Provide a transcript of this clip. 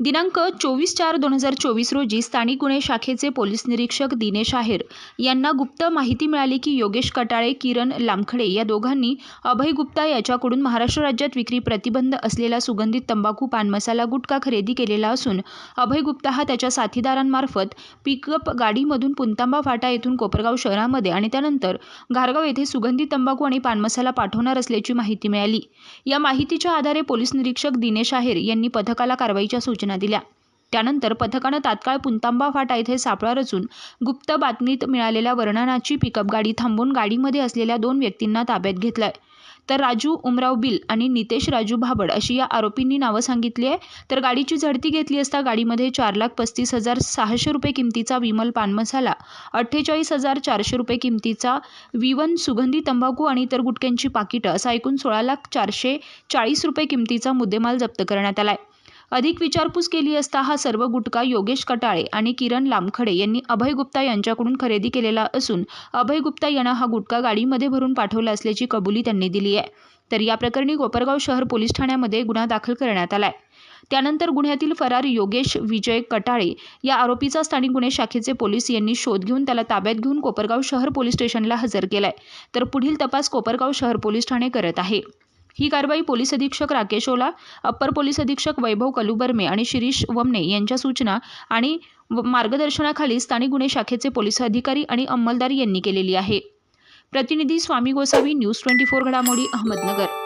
दिनांक चोवीस चार दोन हजार चोवीस रोजी स्थानिक गुन्हे शाखेचे पोलीस निरीक्षक दिनेश आहेर यांना गुप्त माहिती मिळाली की योगेश कटाळे किरण लामखडे या दोघांनी अभय गुप्ता याच्याकडून महाराष्ट्र राज्यात विक्री प्रतिबंध असलेला सुगंधित तंबाखू पान मसाला गुटखा खरेदी केलेला असून अभय गुप्ता हा त्याच्या साथीदारांमार्फत पिकअप गाडीमधून पुंतांबा फाटा येथून कोपरगाव शहरामध्ये आणि त्यानंतर घारगाव येथे सुगंधित तंबाखू आणि पान मसाला पाठवणार असल्याची माहिती मिळाली. या माहितीच्या आधारे पोलीस निरीक्षक दिनेश आहेर यांनी पथकाला कारवाईच्या सूचना दिल्या. त्यानंतर पथकानं तात्काळ पुंतांबा फाटा येथे सापळा रचून गुप्त बातमीत मिळालेल्या वर्णनाची पिकअप गाडी थांबवून गाडीमध्ये असलेल्या दोन व्यक्तींना ताब्यात घेतलंय. तर राजू उमराव बिल आणि नितेश राजू भाबड अशी या आरोपींनी नावं सांगितली आहे. तर गाडीची झडती घेतली असता गाडीमध्ये चार लाख पस्तीस हजार सहाशे रुपये किमतीचा विमल पान मसाला अठ्ठेचाळीस हजार चारशे रुपये किमतीचा विवन सुगंधी तंबाखू आणि इतर गुटख्यांची पाकिटं असा एकूण सोळा लाख चारशे चाळीस रुपये किमतीचा मुद्देमाल जप्त करण्यात आलाय. अधिक विचारपूस केली असता हा सर्व गुटखा योगेश कटाळे आणि किरण लामखडे यांनी अभय गुप्ता यांच्याकडून खरेदी केलेला असून अभय गुप्ता यांना हा गुटखा गाडीमध्ये भरून पाठवला असल्याची कबुली त्यांनी दिली आहे. तर या प्रकरणी कोपरगाव शहर पोलीस ठाण्यामध्ये गुन्हा दाखल करण्यात आला आहे त्यानंतर गुन्ह्यातील फरार योगेश विजय कटाळे या आरोपीचा स्थानिक गुन्हे शाखेचे पोलीस यांनी शोध घेऊन त्याला ताब्यात घेऊन कोपरगाव शहर पोलीस स्टेशनला हजर केलाय. तर पुढील तपास कोपरगाव शहर पोलीस ठाणे करत आहे. ही कारवाई पोलीस अधीक्षक राकेश ओला अप्पर पोलीस अधीक्षक वैभव कलुबर्मे आणि शिरीष वमने यांच्या सूचना आणि मार्गदर्शनाखाली स्थानिक गुन्हे शाखेचे पोलीस अधिकारी आणि अंमलदार यांनी केलेली आहे. प्रतिनिधी Swami Gosavi news twenty four घडामोडी अहमदनगर.